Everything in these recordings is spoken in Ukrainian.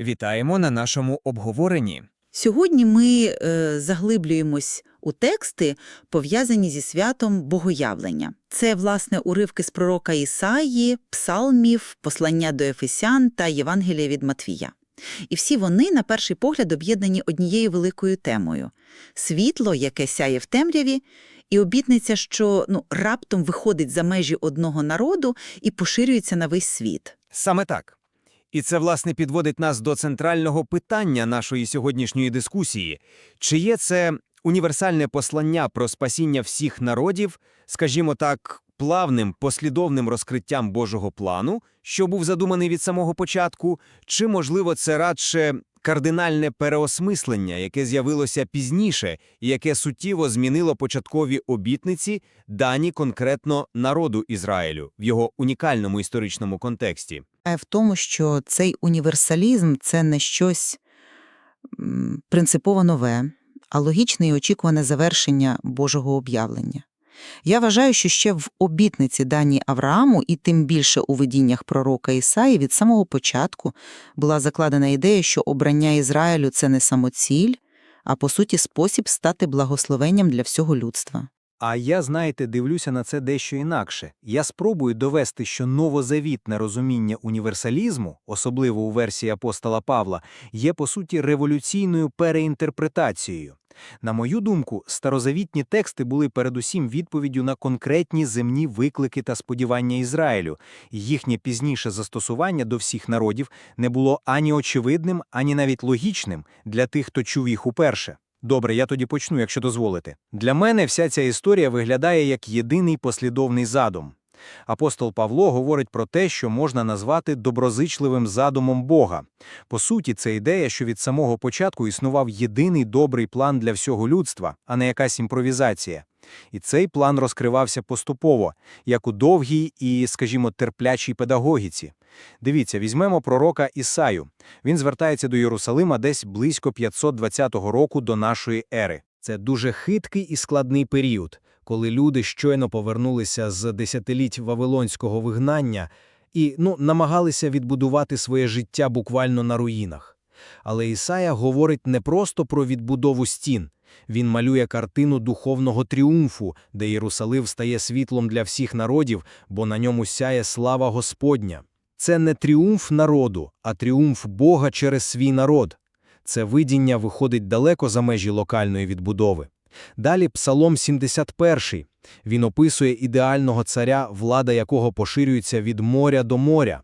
Вітаємо на нашому обговоренні. Сьогодні ми е, заглиблюємось у тексти, пов'язані зі святом Богоявлення. Це, власне, уривки з пророка Ісаї, псалмів, послання до Ефесян та Євангелія від Матвія. І всі вони, на перший погляд, об'єднані однією великою темою – світло, яке сяє в темряві, і обітниця, що ну, раптом виходить за межі одного народу і поширюється на весь світ. Саме так. І це, власне, підводить нас до центрального питання нашої сьогоднішньої дискусії. Чи є це універсальне послання про спасіння всіх народів, скажімо так, плавним, послідовним розкриттям Божого плану, що був задуманий від самого початку, чи, можливо, це радше кардинальне переосмислення, яке з'явилося пізніше і яке суттєво змінило початкові обітниці, дані конкретно народу Ізраїлю в його унікальному історичному контексті? Е, в тому, що цей універсалізм – це не щось принципово нове, а логічне і очікуване завершення Божого об'явлення. Я вважаю, що ще в обітниці дані Аврааму і тим більше у видіннях пророка Ісаї від самого початку була закладена ідея, що обрання Ізраїлю – це не самоціль, а по суті спосіб стати благословенням для всього людства. А я, знаєте, дивлюся на це дещо інакше. Я спробую довести, що новозавітне розуміння універсалізму, особливо у версії апостола Павла, є по суті революційною переінтерпретацією. На мою думку, старозавітні тексти були передусім відповіддю на конкретні земні виклики та сподівання Ізраїлю, їхнє пізніше застосування до всіх народів не було ані очевидним, ані навіть логічним для тих, хто чув їх уперше. Добре, я тоді почну, якщо дозволите. Для мене вся ця історія виглядає як єдиний послідовний задум. Апостол Павло говорить про те, що можна назвати доброзичливим задумом Бога. По суті, це ідея, що від самого початку існував єдиний добрий план для всього людства, а не якась імпровізація. І цей план розкривався поступово, як у довгій і, скажімо, терплячій педагогіці. Дивіться, візьмемо пророка Ісаю. Він звертається до Єрусалима десь близько 520 року до нашої ери. Це дуже хиткий і складний період, коли люди щойно повернулися з десятиліть вавилонського вигнання і ну, намагалися відбудувати своє життя буквально на руїнах. Але Ісая говорить не просто про відбудову стін. Він малює картину духовного тріумфу, де Єрусалим стає світлом для всіх народів, бо на ньому сяє слава Господня. Це не тріумф народу, а тріумф Бога через свій народ. Це видіння виходить далеко за межі локальної відбудови. Далі Псалом 71. Він описує ідеального царя, влада якого поширюється від моря до моря.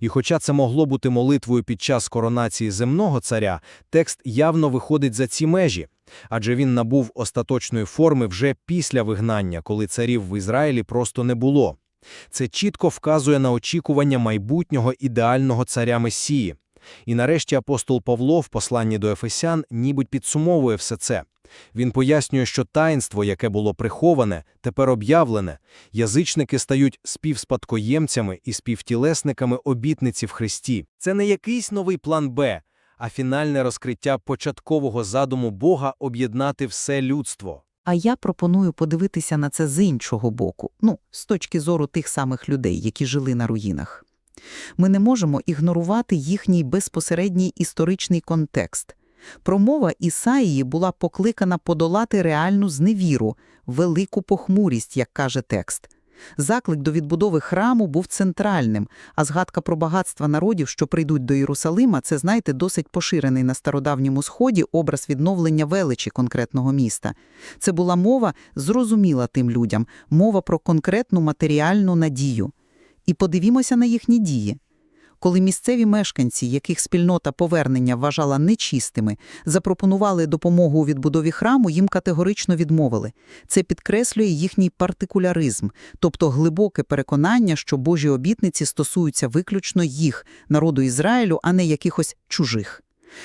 І хоча це могло бути молитвою під час коронації земного царя, текст явно виходить за ці межі, адже він набув остаточної форми вже після вигнання, коли царів в Ізраїлі просто не було. Це чітко вказує на очікування майбутнього ідеального царя Месії. І нарешті апостол Павло в посланні до Ефесян нібудь підсумовує все це. Він пояснює, що таїнство, яке було приховане, тепер об'явлене. Язичники стають співспадкоємцями і співтілесниками обітниці в Христі. Це не якийсь новий план Б, а фінальне розкриття початкового задуму Бога об'єднати все людство. А я пропоную подивитися на це з іншого боку, ну, з точки зору тих самих людей, які жили на руїнах. Ми не можемо ігнорувати їхній безпосередній історичний контекст. Промова Ісаїї була покликана подолати реальну зневіру, велику похмурість, як каже текст. Заклик до відбудови храму був центральним, а згадка про багатства народів, що прийдуть до Єрусалима, це, знаєте, досить поширений на стародавньому сході образ відновлення величі конкретного міста. Це була мова, зрозуміла тим людям, мова про конкретну матеріальну надію. І подивімося на їхні дії. Коли місцеві мешканці, яких спільнота повернення вважала нечистими, запропонували допомогу у відбудові храму, їм категорично відмовили. Це підкреслює їхній партикуляризм, тобто глибоке переконання, що Божі обітниці стосуються виключно їх, народу Ізраїлю, а не якихось чужих.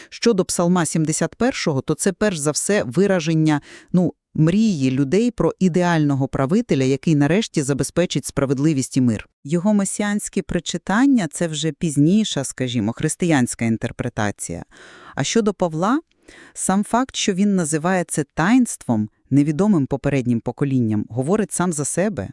Щодо Псалма 71, то це перш за все вираження, ну, мрії людей про ідеального правителя, який нарешті забезпечить справедливість і мир. Його месіанські причитання – це вже пізніша, скажімо, християнська інтерпретація. А щодо Павла, сам факт, що він називає це таїнством, невідомим попереднім поколінням, говорить сам за себе.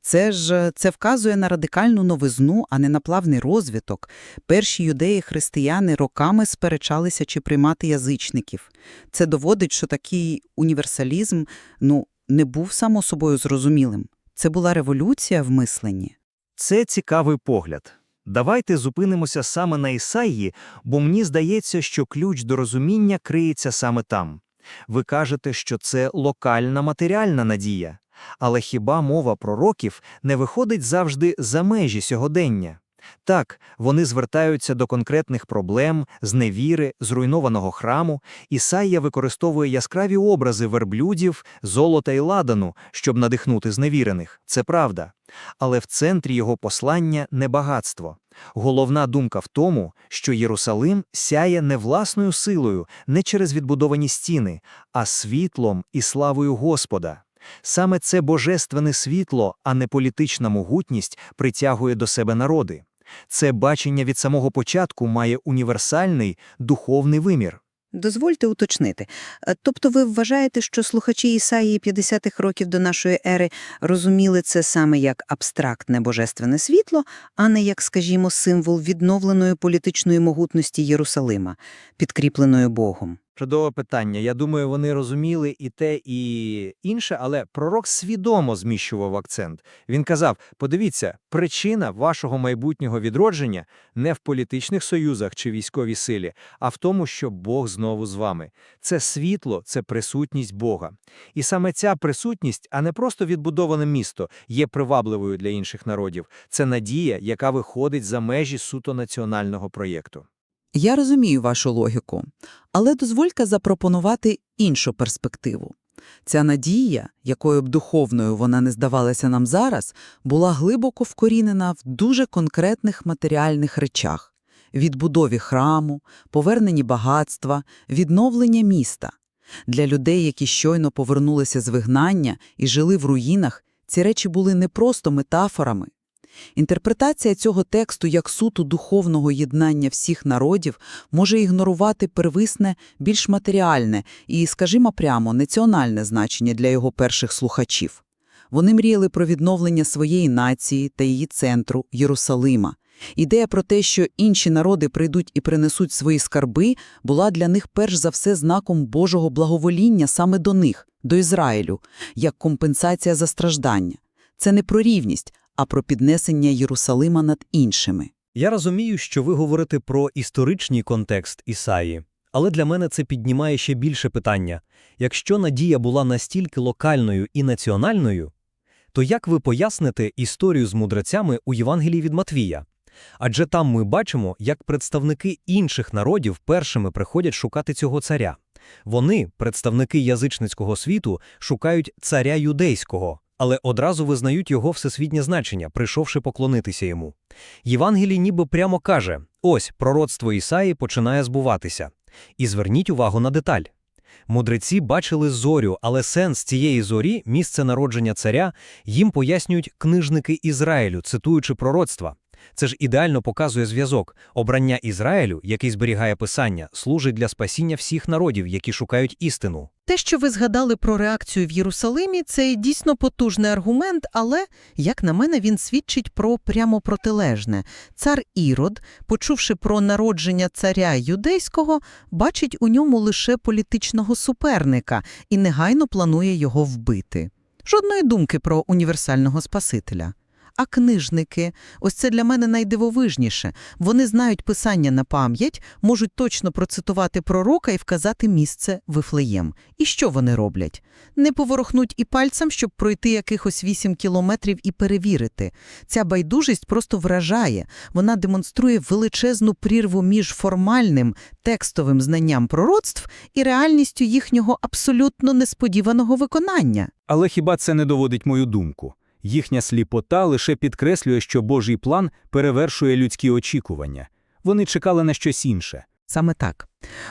Це ж е, це вказує на радикальну новизну, а не на плавний розвиток. Перші юдеї-християни роками сперечалися, чи приймати язичників. Це доводить, що такий універсалізм ну, не був само собою зрозумілим. Це була революція в мисленні. Це цікавий погляд. Давайте зупинимося саме на Ісаї, бо мені здається, що ключ до розуміння криється саме там. Ви кажете, що це локальна матеріальна надія. Але хіба мова пророків не виходить завжди за межі сьогодення? Так, вони звертаються до конкретних проблем, зневіри, зруйнованого храму. Ісаїя використовує яскраві образи верблюдів, золота і ладану, щоб надихнути зневірених. Це правда. Але в центрі його послання не багатство. Головна думка в тому, що Єрусалим сяє не власною силою, не через відбудовані стіни, а світлом і славою Господа. Саме це божественне світло, а не політична могутність, притягує до себе народи. Це бачення від самого початку має універсальний духовний вимір. Дозвольте уточнити. Е, Тобто ви вважаєте, що слухачі Ісаїї 50-х років до нашої ери розуміли це саме як абстрактне божественне світло, а не як, скажімо, символ відновленої політичної могутності Єрусалима, підкріпленої Богом? Чудове питання. Я думаю, вони розуміли і те, і інше, але пророк свідомо зміщував акцент. Він казав: подивіться, причина вашого майбутнього відродження не в політичних союзах чи військовій силі, а в тому, що Бог знову з вами. Це світло, це присутність Бога. І саме ця присутність, а не просто відбудоване місто, є привабливою для інших народів. Це надія, яка виходить за межі суто національного проєкту. Я розумію вашу логіку, але дозвольте запропонувати іншу перспективу. Ця надія, якою б духовною вона не здавалася нам зараз, була глибоко вкорінена в дуже конкретних матеріальних речах – відбудові храму, поверненні багатства, відновлення міста. Для людей, які щойно повернулися з вигнання і жили в руїнах, ці речі були не просто метафорами. Інтерпретація цього тексту як суто духовного єднання всіх народів може ігнорувати первисне, більш матеріальне і, скажімо прямо, національне значення для його перших слухачів. Вони мріяли про відновлення своєї нації та її центру – Єрусалима. Ідея про те, що інші народи прийдуть і принесуть свої скарби, була для них перш за все знаком Божого благовоління саме до них, до Ізраїлю, як компенсація за страждання. Це не про рівність, а про піднесення Єрусалима над іншими. Я розумію, що ви говорите про історичний контекст Ісаї, але для мене це піднімає ще більше питання. Якщо надія була настільки локальною і національною, то як ви поясните історію з мудрецями у Євангелії від Матвія? Адже там ми бачимо, як представники інших народів першими приходять шукати цього царя. Вони, представники язичницького світу, шукають царя юдейського, але одразу визнають його всесвітнє значення, прийшовши поклонитися йому. Євангелій ніби прямо каже: ось пророцтво Ісаї починає збуватися. І зверніть увагу на деталь. Мудреці бачили зорю, але сенс цієї зорі, місце народження царя, їм пояснюють книжники Ізраїлю, цитуючи пророцтва. Це ж ідеально показує зв'язок. Обрання Ізраїлю, який зберігає писання, служить для спасіння всіх народів, які шукають істину. Те, що ви згадали про реакцію в Єрусалимі, це дійсно потужний аргумент, але, як на мене, він свідчить про прямо протилежне. Цар Ірод, почувши про народження царя юдейського, бачить у ньому лише політичного суперника і негайно планує його вбити. Жодної думки про універсального спасителя. А книжники, ось це для мене найдивовижніше. Вони знають писання на пам'ять, можуть точно процитувати пророка і вказати місце Вифлеєм. І що вони роблять? Не поворохнуть і пальцем, щоб пройти якихось вісім кілометрів і перевірити. Ця байдужість просто вражає. Вона демонструє величезну прірву між формальним текстовим знанням пророцтв і реальністю їхнього абсолютно несподіваного виконання. Але хіба це не доводить мою думку? Їхня сліпота лише підкреслює, що Божий план перевершує людські очікування. Вони чекали на щось інше. Саме так.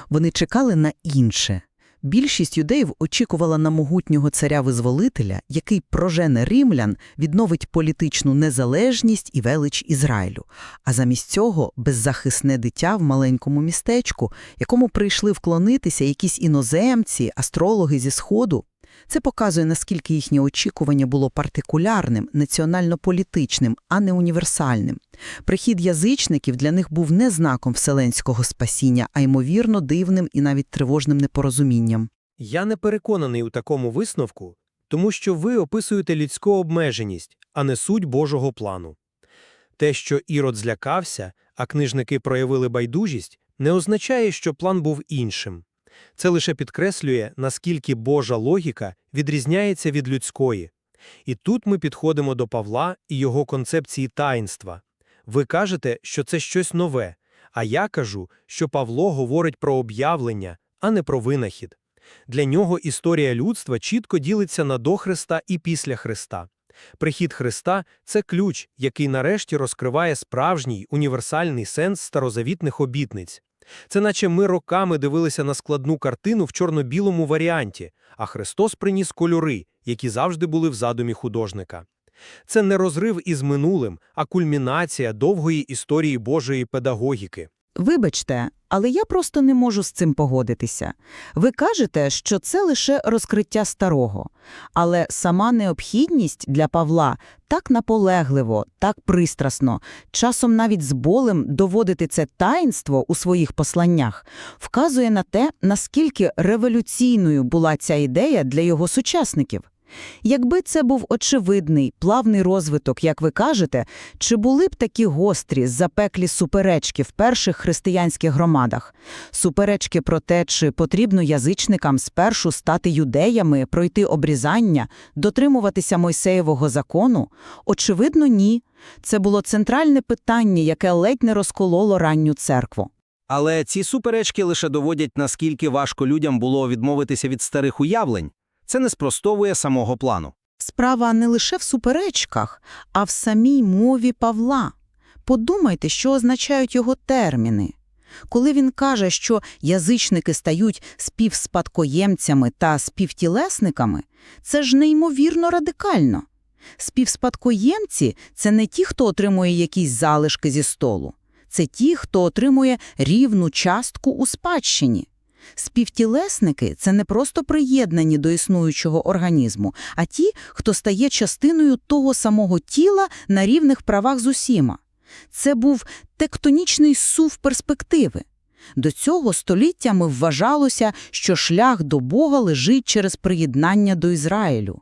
Вони чекали на інше. Більшість юдеїв очікувала на могутнього царя-визволителя, який прожене римлян, відновить політичну незалежність і велич Ізраїлю. А замість цього беззахисне дитя в маленькому містечку, якому прийшли вклонитися якісь іноземці, астрологи зі Сходу. Це показує, наскільки їхнє очікування було партикулярним, національно-політичним, а не універсальним. Прихід язичників для них був не знаком вселенського спасіння, а ймовірно дивним і навіть тривожним непорозумінням. Я не переконаний у такому висновку, тому що ви описуєте людську обмеженість, а не суть Божого плану. Те, що Ірод злякався, а книжники проявили байдужість, не означає, що план був іншим. Це лише підкреслює, наскільки Божа логіка відрізняється від людської. І тут ми підходимо до Павла і його концепції таїнства. Ви кажете, що це щось нове, а я кажу, що Павло говорить про об'явлення, а не про винахід. Для нього історія людства чітко ділиться на до Христа і після Христа. Прихід Христа – це ключ, який нарешті розкриває справжній універсальний сенс старозавітних обітниць. Це наче ми роками дивилися на складну картину в чорно-білому варіанті, а Христос приніс кольори, які завжди були в задумі художника. Це не розрив із минулим, а кульмінація довгої історії Божої педагогіки. Вибачте, але я просто не можу з цим погодитися. Ви кажете, що це лише розкриття старого, але сама необхідність для Павла так наполегливо, так пристрасно, часом навіть з болем доводити це таїнство у своїх посланнях, вказує на те, наскільки революційною була ця ідея для його сучасників. Якби це був очевидний, плавний розвиток, як ви кажете, чи були б такі гострі, запеклі суперечки в перших християнських громадах? Суперечки про те, чи потрібно язичникам спершу стати юдеями, пройти обрізання, дотримуватися Мойсеєвого закону? Очевидно, ні. Це було центральне питання, яке ледь не розкололо ранню церкву. Але ці суперечки лише доводять, наскільки важко людям було відмовитися від старих уявлень. Це не спростовує самого плану. Справа не лише в суперечках, а в самій мові Павла. Подумайте, що означають його терміни. Коли він каже, що язичники стають співспадкоємцями та співтілесниками, це ж неймовірно радикально. Співспадкоємці – це не ті, хто отримує якісь залишки зі столу. Це ті, хто отримує рівну частку у спадщині. Співтілесники – це не просто приєднані до існуючого організму, а ті, хто стає частиною того самого тіла на рівних правах з усіма. Це був тектонічний сув перспективи. До цього століттями вважалося, що шлях до Бога лежить через приєднання до Ізраїлю.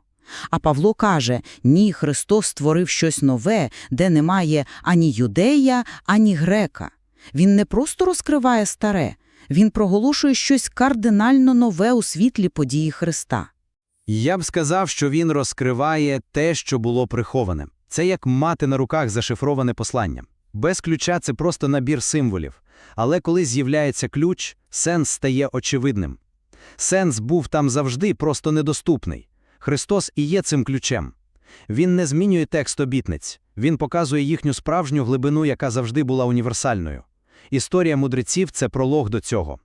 А Павло каже, ні, Христос створив щось нове, де немає ані юдея, ані грека. Він не просто розкриває старе, він проголошує щось кардинально нове у світлі події Христа. Я б сказав, що він розкриває те, що було приховане. Це як мати на руках зашифроване послання. Без ключа це просто набір символів. Але коли з'являється ключ, сенс стає очевидним. Сенс був там завжди, просто недоступний. Христос і є цим ключем. Він не змінює текст обітниць, він показує їхню справжню глибину, яка завжди була універсальною. Історія мудреців це пролог до цього.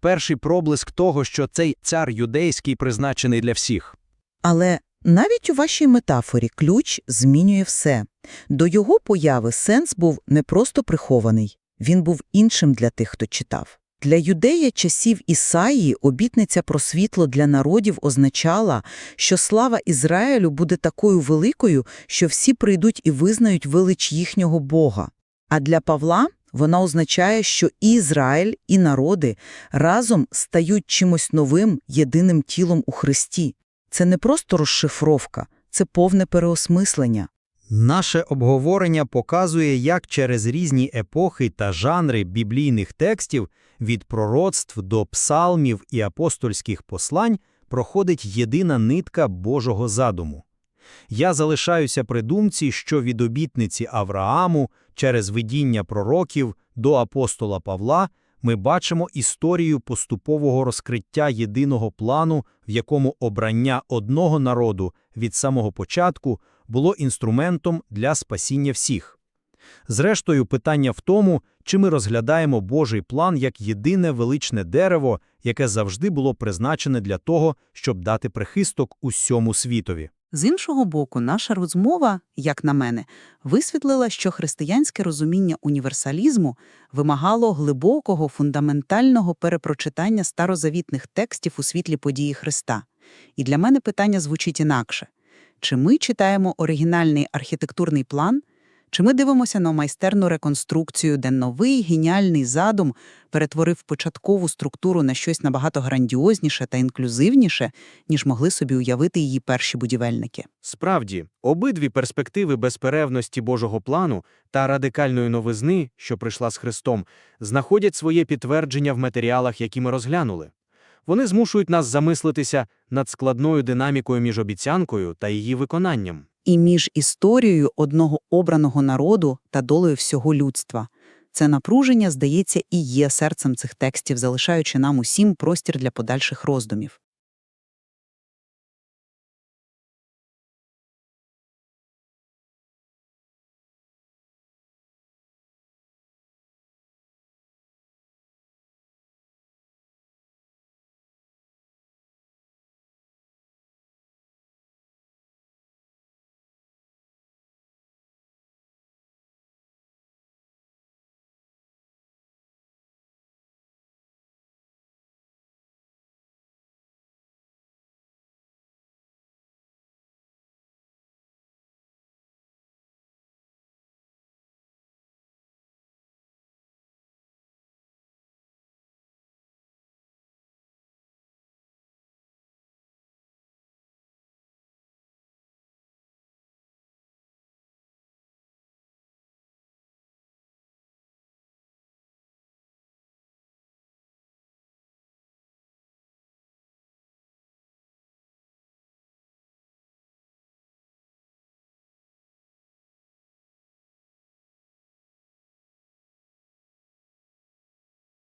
Перший проблиск того, що цей цар юдейський призначений для всіх. Але навіть у вашій метафорі ключ змінює все. До його появи сенс був не просто прихований, він був іншим для тих, хто читав. Для юдея часів Ісаї обітниця про світло для народів означала, що слава Ізраїлю буде такою великою, що всі прийдуть і визнають велич їхнього Бога. А для Павла вона означає, що і Ізраїль, і народи разом стають чимось новим, єдиним тілом у Христі. Це не просто розшифровка, це повне переосмислення. Наше обговорення показує, як через різні епохи та жанри біблійних текстів від пророцтв до псалмів і апостольських послань проходить єдина нитка Божого задуму. Я залишаюся при думці, що від обітниці Аврааму через видіння пророків до апостола Павла ми бачимо історію поступового розкриття єдиного плану, в якому обрання одного народу від самого початку було інструментом для спасіння всіх. Зрештою, питання в тому, чи ми розглядаємо Божий план як єдине величне дерево, яке завжди було призначене для того, щоб дати прихисток усьому світові. З іншого боку, наша розмова, як на мене, висвітлила, що християнське розуміння універсалізму вимагало глибокого, фундаментального перепрочитання старозавітних текстів у світлі події Христа. І для мене питання звучить інакше. Чи ми читаємо оригінальний архітектурний план, чи ми дивимося на майстерну реконструкцію, де новий геніальний задум перетворив початкову структуру на щось набагато грандіозніше та інклюзивніше, ніж могли собі уявити її перші будівельники? Справді, обидві перспективи безперервності Божого плану та радикальної новизни, що прийшла з Христом, знаходять своє підтвердження в матеріалах, які ми розглянули. Вони змушують нас замислитися над складною динамікою між обіцянкою та її виконанням. І між історією одного обраного народу та долею всього людства. Це напруження, здається, і є серцем цих текстів, залишаючи нам усім простір для подальших роздумів.